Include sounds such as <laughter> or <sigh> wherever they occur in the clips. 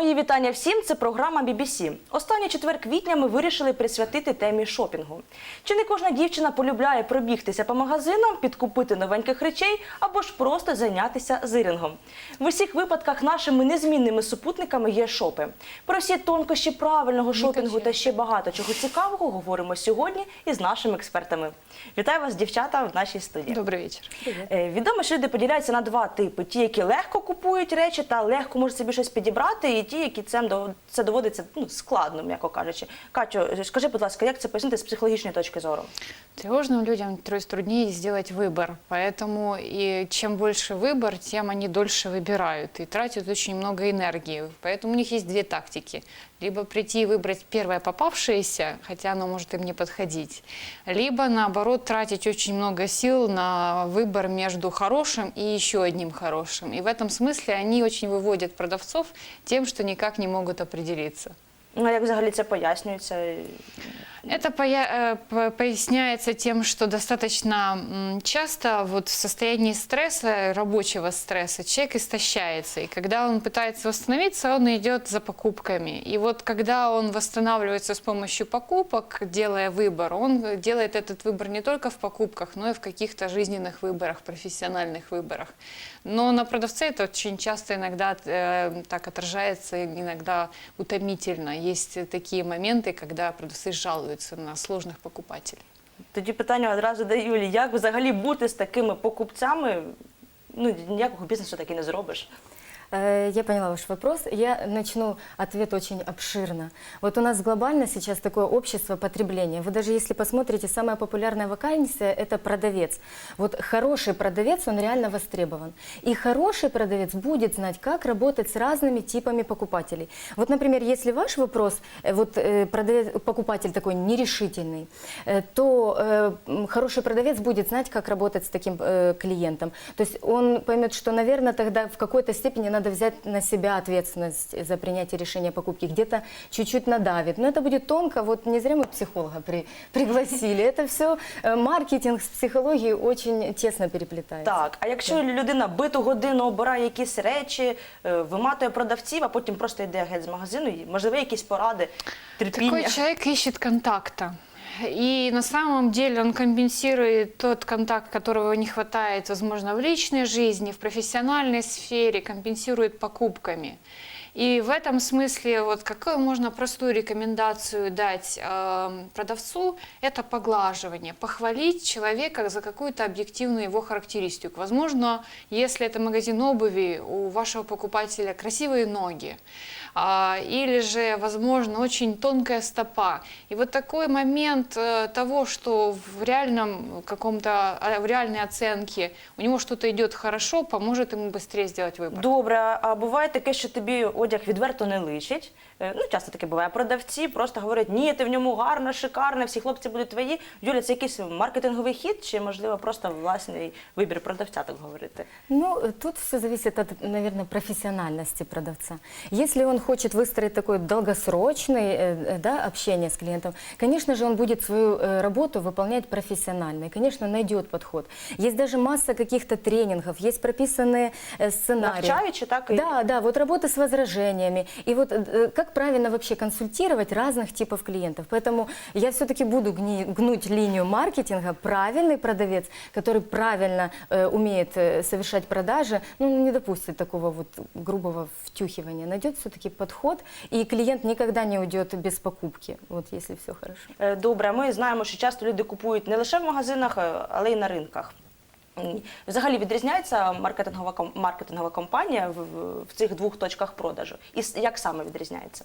Мої вітання всім. Це програма BBC. Останній четвер квітня ми вирішили присвятити темі шопінгу. Чи не кожна дівчина полюбляє пробігтися по магазинам, підкупити новеньких речей або ж просто зайнятися зирінгом? В усіх випадках нашими незмінними супутниками є шопи. Про всі тонкощі правильного шопінгу та ще багато чого цікавого говоримо сьогодні із нашими експертами. Вітаю вас, дівчата, в нашій студії. Добрый вечер. Е, Відомо, що люди поділяються на два типи: ті, які легко купують речі та легко можуть собі щось підібрати, і ті, які це, доводиться ну, складно, м'яко кажучи. Катю, скажи, будь ласка, як це пояснити з психологічної точки зору? Тревожным людям то труднее сделать выбор, поэтому и чем больше выбор, тем они дольше выбирают и тратят очень много энергии. Поэтому у них есть две тактики. Либо прийти и выбрать первое попавшееся, хотя оно может им не подходить, либо наоборот тратить очень много сил на выбор между хорошим и еще одним хорошим. И в этом смысле они очень выводят продавцов тем, что никак не могут определиться. Ну, а як взагалі це пояснюється? Это э, по- поясняется тем, что достаточно часто вот в состоянии стресса, рабочего стресса, человек истощается. И когда он пытается восстановиться, он идет за покупками. И вот когда он восстанавливается с помощью покупок, делая выбор, он делает этот выбор не только в покупках, но и в каких-то жизненных выборах, профессиональных выборах. Но на продавце это очень часто иногда э, так отражается, иногда утомительно. Есть такие моменты, когда продавцы жалуются на сложных покупателей. Тоді питання одразу до Юлі: як взагалі бути з такими покупцями? Ну, ніякого бізнесу так і не зробиш. Э, Я поняла ваш вопрос. Я начну ответ очень обширно. Вот у нас глобально сейчас такое общество потребления. Вы даже если посмотрите, самая популярная вакансия – это продавец. Вот хороший продавец, он реально востребован. И хороший продавец будет знать, как работать с разными типами покупателей. Вот, например, если ваш вопрос, э, вот э, продавец, покупатель такой нерешительный, то хороший продавец будет знать, как работать с таким клиентом. То есть он поймет, что, наверное, тогда в какой-то степени надо взять на себя ответственность за принятие решения о покупке, где-то чуть-чуть надавит. Но это будет тонко, вот не зря мы психолога при, <laughs> пригласили. Это все маркетинг с психологией очень тесно переплетается. Так, а якщо людина биту годину обирає якісь речі, е, виматує продавців, а потім просто йде геть з магазину, і, можливо, якісь поради, терпіння. Такой человек ищет контакта. И на самом деле он компенсирует тот контакт, которого не хватает, возможно, в личной жизни, в профессиональной сфере, компенсирует покупками. И в этом смысле, вот какую можно простую рекомендацию дать э, продавцу, это поглаживание, похвалить человека за какую-то объективную его характеристику. Возможно, если это магазин обуви, у вашего покупателя красивые ноги, а, или же, возможно, очень тонкая стопа. И вот такой момент э, того, что в реальном каком-то, а, в реальной оценке у него что-то идет хорошо, поможет ему быстрее сделать выбор. Добре, а буває таке, що тобі одяг відверто не личить. Е, Ну, часто таке буває. Продавці просто говорять, ні, ти в ньому гарна, шикарна, всі хлопці будуть твої. Юля, це якийсь маркетинговий хід, чи можливо просто власний вибір продавця, так говорити? Ну, э, тут все зависит от, наверное, профессиональности продавца. Если он хочет выстроить такое долгосрочное э, да, общение с клиентом, конечно же, он будет свою э, работу выполнять профессионально и, конечно, найдет подход. Есть даже масса каких-то тренингов, есть прописанные э, сценарии. Навчаючи, так? і- Да, да, вот работа с возражениями. И вот э, как правильно вообще консультировать разных типов клиентов. Поэтому я все-таки буду гни- гнуть линию маркетинга. Правильный продавец, который правильно э, умеет э, совершать продажи, ну, не допустит такого вот грубого втюхивания. Найдет все-таки подход, и клиент никогда не уйдет без покупки, вот если все хорошо. Е, Добре, ми знаємо, що часто люди купують не лише в магазинах, е, але й на ринках. Взагалі відрізняється маркетингова маркетингова компанія в- в цих двох точках продажу. І як саме відрізняється?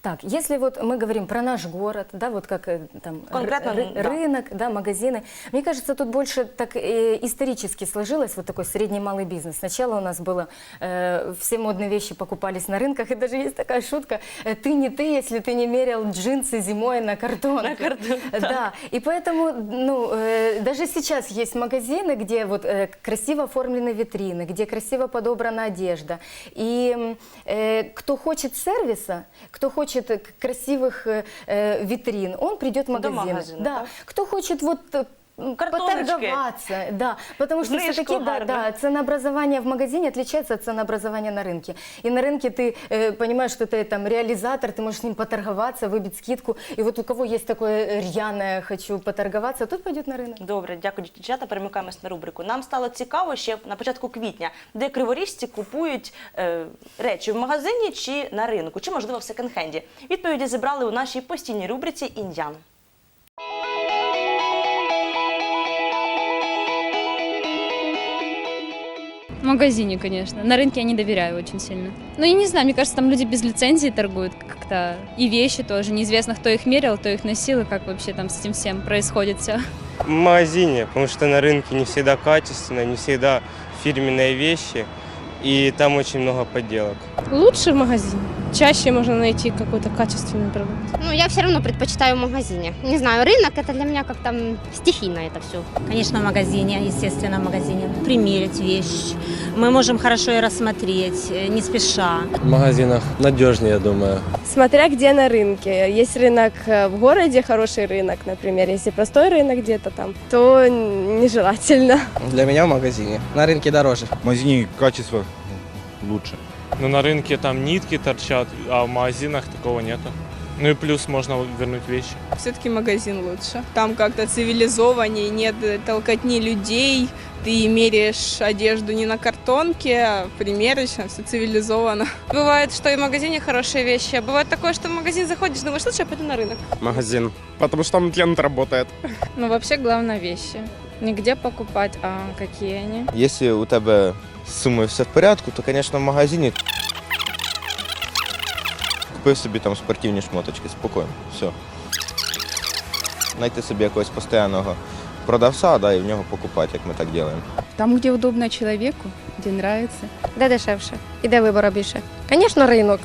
Так, если вот мы говорим про наш город, да, вот как э, там Конкретно, ры- да. рынок, да, магазины, мне кажется, тут больше так э, исторически сложилось вот такой средний малый бизнес. Сначала у нас было э, все модные вещи покупались на рынках, и даже есть такая шутка: э, ты не ты, если ты не мерил джинсы зимой на картон. На картон, Да, и поэтому, ну, э, даже сейчас есть магазины, где вот э, красиво оформлены витрины, где красиво подобрана одежда. И э, кто хочет сервиса, кто хочет к- красивых э, э, витрин, он придет в До магазин. магазина, да. так? Кто хочет вот э, м, Картоночки. поторговаться, да, потому что Знижку все-таки да, гарно. да, ценообразование в магазине отличается от ценообразования на рынке. И на рынке ты э, понимаешь, что ты там реализатор, ты можешь с ним поторговаться, выбить скидку. И вот у кого есть такое рьяное «хочу поторговаться», тот пойдет на рынок. Добре, дякую, дівчата. Перемикаємось на рубрику. Нам стало цікаво ще на початку квітня, де криворіжці купують е, речі в магазині чи на ринку, чи можливо в секонд-хенді. Відповіді зібрали у нашій постійній рубриці Індян. В магазине, конечно. На рынке я не доверяю очень сильно. Но я не знаю, мне кажется, там люди без лицензии торгуют как-то. И вещи тоже. Неизвестно, кто их мерил, кто их носил, и как вообще там с этим всем происходит все. В магазине, потому что на рынке не всегда качественно, не всегда фирменные вещи, и там очень много подделок. Лучше в магазине. Чаще можно найти какой-то качественный продукт. Ну, я все равно предпочитаю в магазине. Не знаю, рынок это для меня как-то стихийно это все. Конечно, в магазине, естественно, в магазине. Примерить вещь. Мы можем хорошо ее рассмотреть, э, не спеша. В магазинах надежнее, я думаю. Смотря где на рынке. Есть рынок э, в городе, хороший рынок, например. Если простой рынок где-то там, то нежелательно. Для меня в магазине. На рынке дороже. В магазине качество лучше. Но на рынке там нитки торчат, а в магазинах такого нету. Ну и плюс можно вернуть вещи. Все-таки магазин лучше. Там как-то цивилизованнее, нет толкотни людей. Ты меряешь одежду не на картонке, а примерочно, все цивилизованно. <laughs> Бывает, что и в магазине хорошие вещи, а бывает такое, что в магазин заходишь, думаешь, лучше я пойду на рынок. Магазин. Потому что там клиент работает. Ну, вообще, главное вещи. Не где покупать, а какие они. Если у тебе з сумою все в порядку, то, звісно, в магазині купив собі там спортивні шмоточки, спокійно, все. Знайти собі якогось постійного продавця, да, і в нього покупати, як ми так робимо. Там, где удобно человеку, где нравится. Де дешевше? І де вибору більше? Звісно, ринок.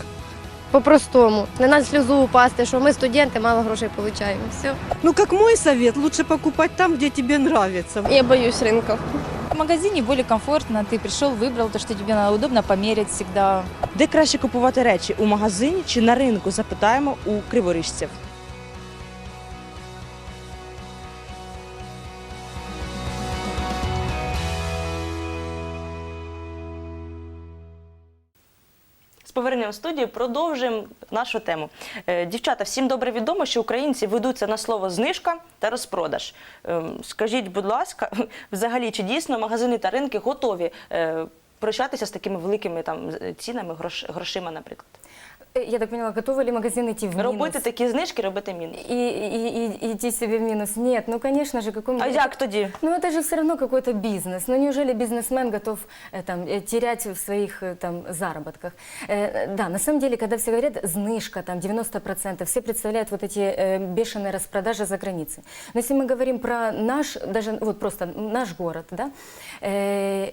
По-простому. Не на сльозу упасти, що ми студенти, мало грошей отримуємо. Все. Ну, как мой совет, лучше покупать там, где тебе нравится. Я боюсь ринку. В магазине более комфортно. Ты пришел, выбрал то, что тебе надо. Удобно померить всегда. Де краще купувати речі у магазині чи на ринку? Запитаємо у криворіжців. З в студії продовжуємо нашу тему. Е, Дівчата, всім добре відомо, що українці ведуться на слово знижка та розпродаж. Ем, Скажіть, будь ласка, <laughs> взагалі, чи дійсно магазини та ринки готові е, прощатися з такими великими там цінами, грош, грошима, наприклад? Э, Я так поняла, готовы ли магазин идти в Робити минус? такі знижки, робити мінус. И, и- и- идти себе в минус? Нет, ну, конечно же, какой А як тоді? Ну это же все равно какой-то бизнес. Ну неужели бизнесмен готов э, там, э, терять в своих э, там, заработках? Э, да, на самом деле, когда все говорят знижка, там 90%, все представляют вот эти э, бешеные распродажи за границей. Но если мы говорим про наш, даже вот просто наш город, да, э,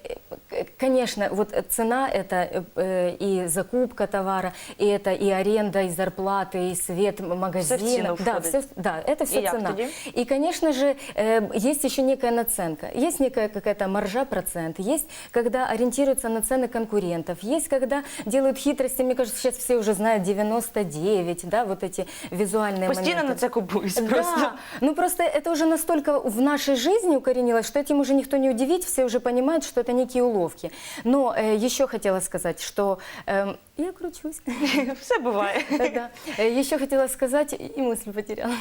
к- конечно, вот цена это э, и закупка товара, и это и аренда, и зарплаты, и свет м- магазина. цену да, входит. все, да, это все И цена. И, конечно же, э, есть еще некая наценка. Есть некая какая-то маржа процент. Есть, когда ориентируются на цены конкурентов. Есть, когда делают хитрости. Мне кажется, сейчас все уже знают 99, да, вот эти визуальные Постійно моменты. на це купуюсь просто. Да, ну просто это уже настолько в нашей жизни укоренилось, что этим уже никто не удивить, все уже понимают, что это некие уловки. Но э, еще хотела сказать, что эм, я кручусь. <laughs> Все буває. Да. Э, Еще хотела сказать, и мысль потеряла,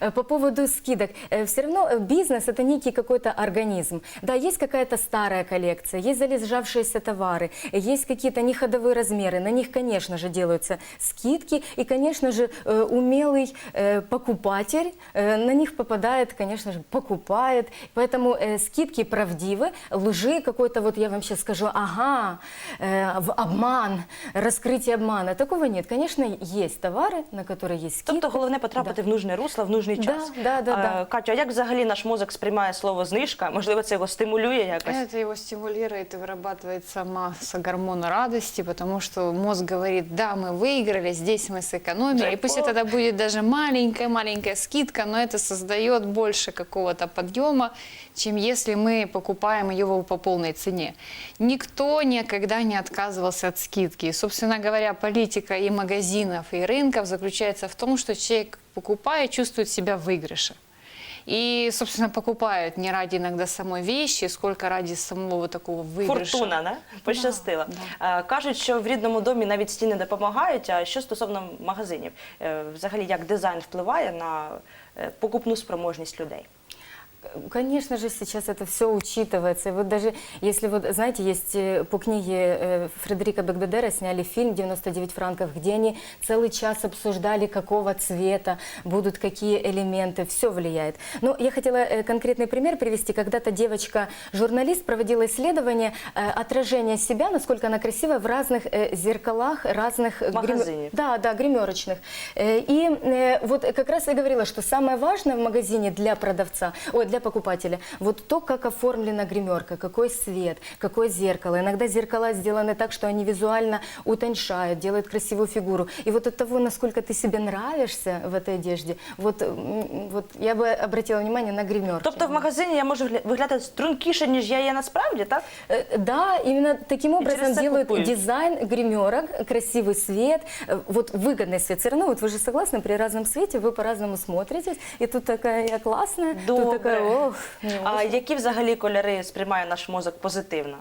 Э, по поводу скидок. Все равно э, бизнес – это некий какой-то организм. Да, есть какая-то старая коллекция, есть залежавшиеся товары, есть какие-то неходовые размеры, на них, конечно же, делаются скидки, и, конечно же, э, умелый э, покупатель э, на них попадает, конечно же, покупает. Поэтому э, скидки правдивы, лжи какой-то, вот я вам сейчас скажу, ага, э, в обман, раскрытие обмана. Такого нет. Конечно, есть товары, на которые есть скидка. Тобто головне потрапити Да. в нужне русло в нужний Да, час. да, да, А, да. Катю, а як взагалі наш мозок сприймає слово знижка? Можливо, це його стимулює якось? Это его стимулирует и вырабатывается масса гормона радости, потому что мозг говорит, да, мы выиграли, здесь мы сэкономили. И пусть Джекпот. это будет даже маленькая-маленькая скидка, но это создает больше какого-то подъема, чем если мы покупаем его по полной цене. Никто никогда не отказывался от скидки. И, собственно говоря, политика и магазинов, и рынков заключается в том, что человек, покупая, чувствует себя в выигрыше. И, собственно, покупают не ради иногда самой вещи, сколько ради самого вот такого выигрыша. Фортуна, не? Пощастила. Е, Кажуть, що в рідному домі навіть стіни допомагають. А що стосовно магазинів, Е, взагалі як дизайн впливає на е, покупну спроможність людей? Конечно же, сейчас это все учитывается. И вот даже если вот, знаете, есть э, по книге э, Фредерика Бекбедера сняли фильм «99 франков», где они целый час обсуждали, какого цвета будут какие элементы, все влияет. Но я хотела э, конкретный пример привести. Когда-то девочка-журналист проводила исследование отражения себя, насколько она красивая в разных зеркалах, разных... грим-. Да, да, гримерочных. И вот как раз я говорила, что самое важное в магазине для продавца, ой, для покупателя, вот то, как оформлена гримерка, какой свет, какое зеркало. Иногда зеркала сделаны так, что они визуально утоньшают, делают красивую фигуру. И вот от того, насколько ты себе нравишься в этой одежде, вот, м, вот я бы обратила внимание на гримерки. Тобто в магазині я можу гля- виглядати стрункіше, ніж я є насправді, так? Э, Да, именно таким образом через это делают купуют. дизайн гримерок, красивый свет, э, вот выгодный свет. Все равно, вот вы же согласны, при разном свете вы по-разному смотритесь, и тут такая я классная, тут Добре. такая, ох, не А очень. які взагалі кольори сприймає наш мозок позитивно?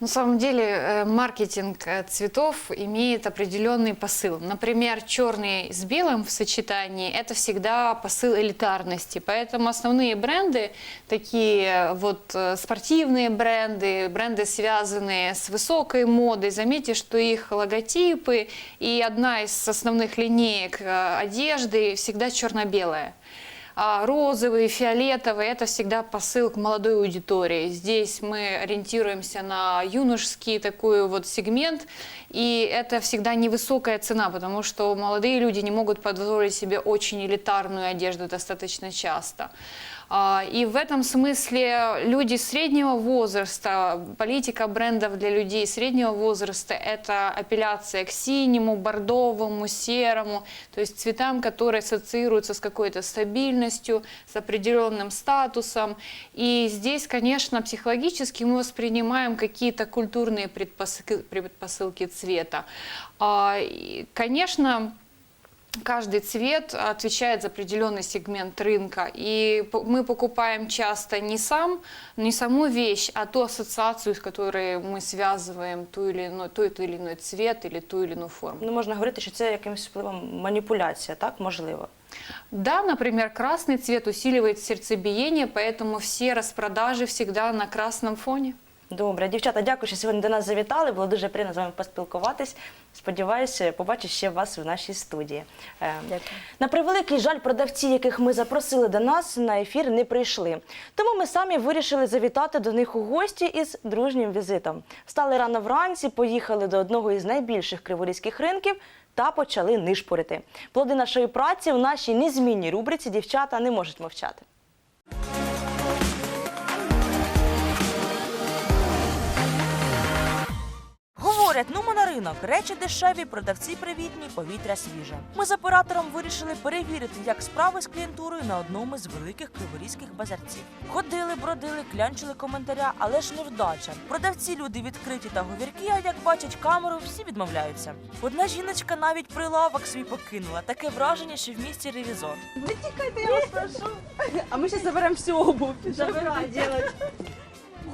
На самом деле э, маркетинг э, цветов имеет определенный посыл. Например, черный с белым в сочетании – это всегда посыл элитарности. Поэтому основные бренды, такие вот э, спортивные бренды, бренды, связанные с высокой модой, заметьте, что их логотипы и одна из основных линеек э, одежды всегда черно-белая. А розовый, фиолетовый – это всегда посыл к молодой аудитории. Здесь мы ориентируемся на юношеский такой вот сегмент, и это всегда невысокая цена, потому что молодые люди не могут позволить себе очень элитарную одежду достаточно часто. А, И в этом смысле люди среднего возраста, политика брендов для людей среднего возраста – это апелляция к синему, бордовому, серому, то есть цветам, которые ассоциируются с какой-то стабильностью, с определенным статусом. И здесь, конечно, психологически мы воспринимаем какие-то культурные предпосылки, предпосылки цвета. А, Конечно, Каждый цвет отвечает за определенный сегмент рынка, и п- мы покупаем часто не сам, не саму вещь, а ту ассоциацию, с которой мы связываем ту или иной, тот или иной цвет или ту или иную форму. Ну, можна говорити, що це якимось впливом маніпуляція, так? Можливо. Да, например, красный цвет усиливает сердцебиение, поэтому все распродажи всегда на красном фоне. Добре, дівчата, дякую, що сьогодні до нас завітали. Було дуже приємно з вами поспілкуватись. Сподіваюся, побачу ще вас в нашій студії. Е, На превеликий жаль, продавці, яких ми запросили до нас на ефір, не прийшли. Тому ми самі вирішили завітати до них у гості із дружнім візитом. Встали рано вранці, поїхали до одного із найбільших криворізьких ринків та почали нишпорити. Плоди нашої праці в нашій незмінній рубриці дівчата не можуть мовчати. Говорять, ну на ринок, речі дешеві, продавці привітні, повітря свіже. Ми з оператором вирішили перевірити, як справи з клієнтурою на одному з великих криворізьких базарців. Ходили, бродили, клянчили коментаря, але ж невдача. Продавці люди відкриті та говіркі, а як бачать камеру, всі відмовляються. Одна жіночка навіть прилавок свій покинула. Таке враження, що в місті ревізор. Не тикайте, я вас прошу. А мы сейчас заберем всю обувь. Забирай.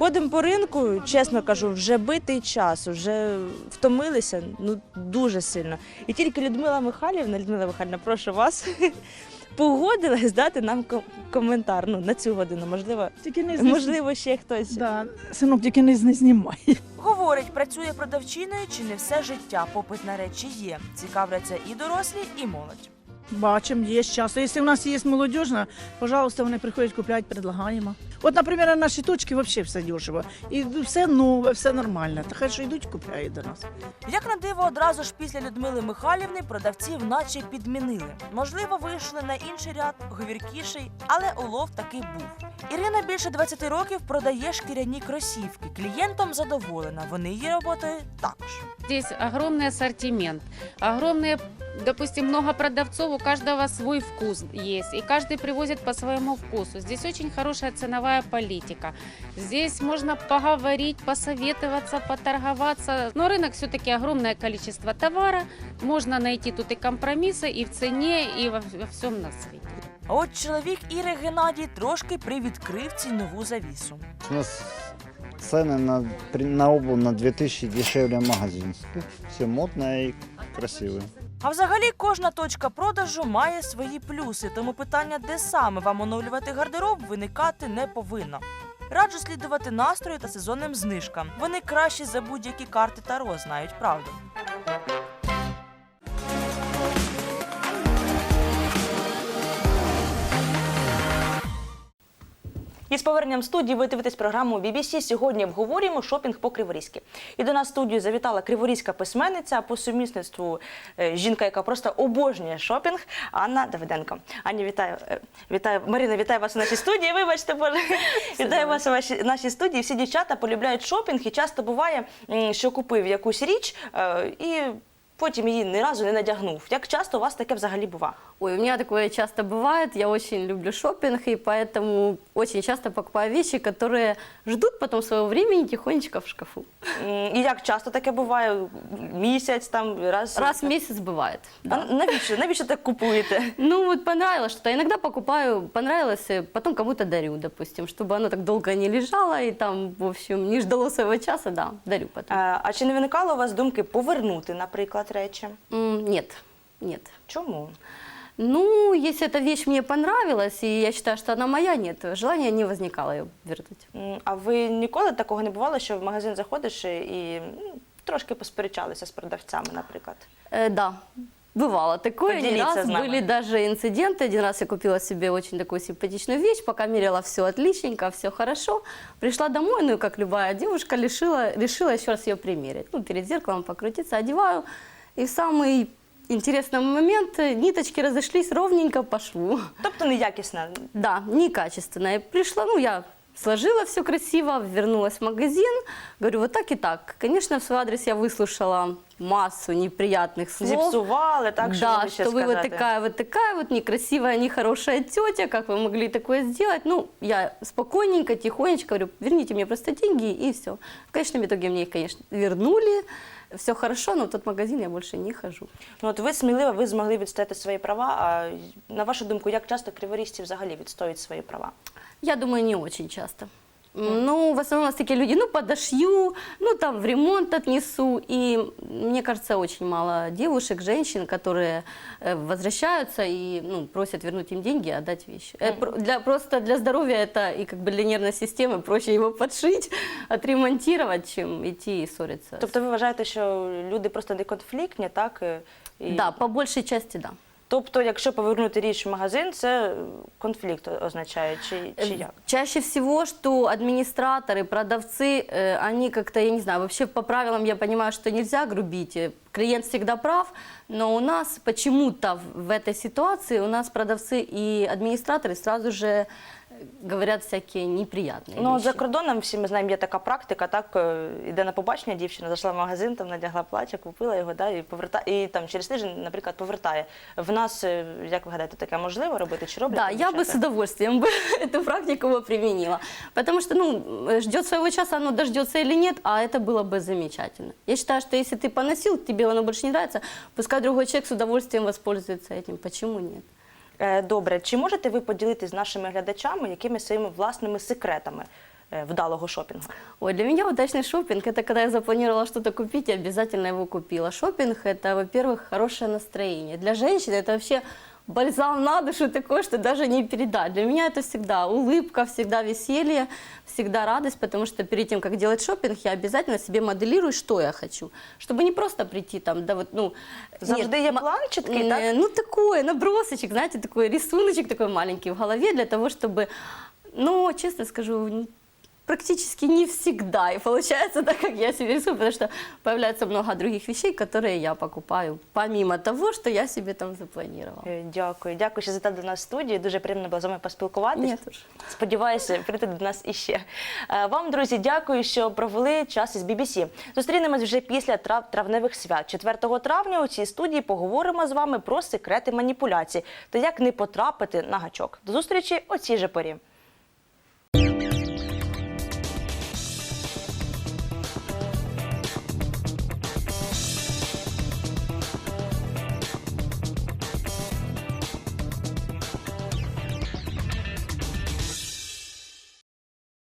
Ходимо по ринку, чесно кажу, вже битий час, вже втомилися ну дуже сильно. І тільки Людмила Михайлівна, Людмила Михайлівна, прошу вас. <laughs> Погодилась дати нам коментар ну, на цю годину. Можливо, Тільки не можливо, ще хтось. Да. Синок, тільки не, не знімай. Говорить, працює продавчиною чи не все життя. Попит на речі є. Цікавляться і дорослі, і молодь. Бачимо, є часто. Якщо у нас є молодіжна, пожалуйста, вони приходять, купляють, предлагаємо. От, наприклад, на наші точки взагалі все дешево. І все нове, все нормально. Та хай що йдуть, купляють до нас. Як на диво, одразу ж після Людмили Михайлівни продавців наче підмінили. Можливо, вийшли на інший ряд, говіркіший, але улов таки був. Ірина більше 20 років продає шкіряні кросівки. Клієнтом задоволена. Вони її роботою також. Здесь огромный ассортимент, огромные, допустим, много продавцов, у каждого свой вкус есть, и каждый привозит по своему вкусу. Здесь очень хорошая ценовая политика. Здесь можно поговорить, посоветоваться, поторговаться. Но рынок все-таки огромное количество товара, можно найти тут и компромиссы и в цене, и во, во всем на свете. А от чоловік Іри Геннадій трошки привідкрив цінову завісу. У нас цены на, при- на обувь на 2000 дешевле магазин. Все модное и красивое. А взагалі кожна точка продажу має свої плюси, тому питання, де саме вам оновлювати гардероб, виникати не повинно. Раджу слідувати настрою та сезонним знижкам. Вони кращі за будь-які карти Таро знають правду. І з поверненням студії ви дивитесь програму BBC. Сьогодні обговорюємо шопінг по Криворізьки. І до нас в студію завітала криворізька письменниця а по сумісництву е, жінка, яка просто обожнює шопінг. Анна Давиденко. Аня, вітаю. е, Вітаю Марина, вітаю вас у нашій студії. Вибачте, боже. Вітаю вас у вашій нашій студії. Всі дівчата полюбляють шопінг, і часто буває, що купив якусь річ е, і Потім її ні разу не надягнув. Як часто у вас таке взагалі бува? Ой, у меня такое часто бывает. Я очень люблю шопинг, и поэтому очень часто покупаю вещи, которые ждут потом своего времени тихонечко в шкафу. М, І як часто таке буває? Місяць там раз Раз в месяц бывает. А навіщо? Навіщо так купуєте? Ну вот понравилось что-то. Иногда покупаю, понравилось, и потом кому-то дарю, допустим, чтобы оно так долго не лежало и там, в общем, не ждало своего часа, да, дарю потом. А, а чи не виникало у вас думки повернути, наприклад, речі? М, Нет, нет. Чому? Ну, если эта вещь мне понравилась, и я считаю, что она моя, нет, желания не возникало ее вернуть. М, А ви ніколи такого не бувало, що в магазин заходиш і м, трошки посперечалися з продавцями, наприклад? Э, да, бывало такое. Не Поделиться раз с нами. были даже инциденты. Один раз я купила себе очень такую симпатичную вещь, пока мерила все отличненько, все хорошо. Пришла домой, ну и как любая девушка, решила, решила еще раз ее примерить. Ну, перед зеркалом покрутиться, одеваю. И в самый интересный момент ниточки разошлись ровненько по шву. Тобто неякісна. Да, некачественная. Пришла, ну, я сложила все красиво, вернулась в магазин. Говорю, вот так и так. Конечно, в свой адрес я выслушала массу неприятных слов. Зіпсували, так, що да, ви ще что вы вот сказати? такая, вот такая, вот некрасивая, нехорошая тетя, как вы могли такое сделать? Ну, я спокойненько, тихонечко говорю, верните мне просто деньги и все. В конечном итоге мне их, конечно, вернули. Все хорошо, но в тот магазин я больше не хожу. Ну от ви сміливо, ви змогли відстояти свої права. А на вашу думку, як часто криворізці взагалі відстоюють свої права? Я думаю, не очень часто. М, Ну, в основном у нас такие люди, ну, подошью, ну, там, в ремонт отнесу. И мне кажется, очень мало девушек, женщин, которые э, возвращаются и, ну, просят вернуть им деньги и отдать вещи. Э, про- для, просто для здоровья это и как бы для нервной системы проще его подшить, отремонтировать, чем идти и ссориться. Тобто ви вважаєте, що люди просто не конфліктні, так? е, І... Да, по большей части, да. Тобто, якщо повернути річ в магазин, це конфлікт означає, чи, чи як? Чаще всего, что администраторы, продавцы, э, они как-то, я не знаю, вообще по правилам я понимаю, что нельзя грубить. э, Клиент всегда прав, но у нас почему-то в в этой ситуации у нас продавцы и администраторы сразу же э, говорят всякие неприятные Ну, вещи. за кордоном всі ми знаємо, є така практика, так е, іде на побачення дівчина, зайшла в магазин, там надягла плаття, купила його, да, і повертає, і там через тиждень, наприклад, повертає. В нас, е, як ви гадаєте, таке можливо робити? Чи роблять? Да, це я бы с дівчата? удовольствием бы эту практику <laughs> бы применила. Потому что, ну, э, ждет своего часа, оно дождется или нет, а это было бы замечательно. Я считаю, что если ты поносил, тебе оно больше не нравится, пускай другой человек с удовольствием воспользуется этим. Почему нет? Е, Добре, чи можете ви поділитися з нашими глядачами якимись своїми власними секретами е, вдалого шопінгу? Ой, для меня удачный шопинг – это когда я запланировала что-то купить и обязательно его купила. Шопинг – это, во-первых, хорошее настроение. Для женщины это вообще бальзам на душу такой, что даже не передать. Для меня это всегда улыбка, всегда веселье, всегда радость, потому что перед тем, как делать шопинг, я обязательно себе моделирую, что я хочу. Чтобы не просто прийти там, да вот, ну... Завжди є план чіткий, Э, так? Ну, такой, набросочек, знаете, такой рисуночек такой маленький в голове для того, чтобы, ну, честно скажу, н- практически не всегда. И получается так, как я себе рисую, потому что появляется много других вещей, которые я покупаю, помимо того, что я себе там запланировала. Е, Дякую, дякую, що завітали до нас в студію. Дуже приємно було з вами поспілкуватися. Ні, тож. Сподіваюся, прийти до нас іще. Е, Вам, друзі, дякую, що провели час із BBC. Зустрінемось вже після трав- травневих свят. 4 травня у цій студії поговоримо з вами про секрети маніпуляцій та як не потрапити на гачок. До зустрічі о цій же порі.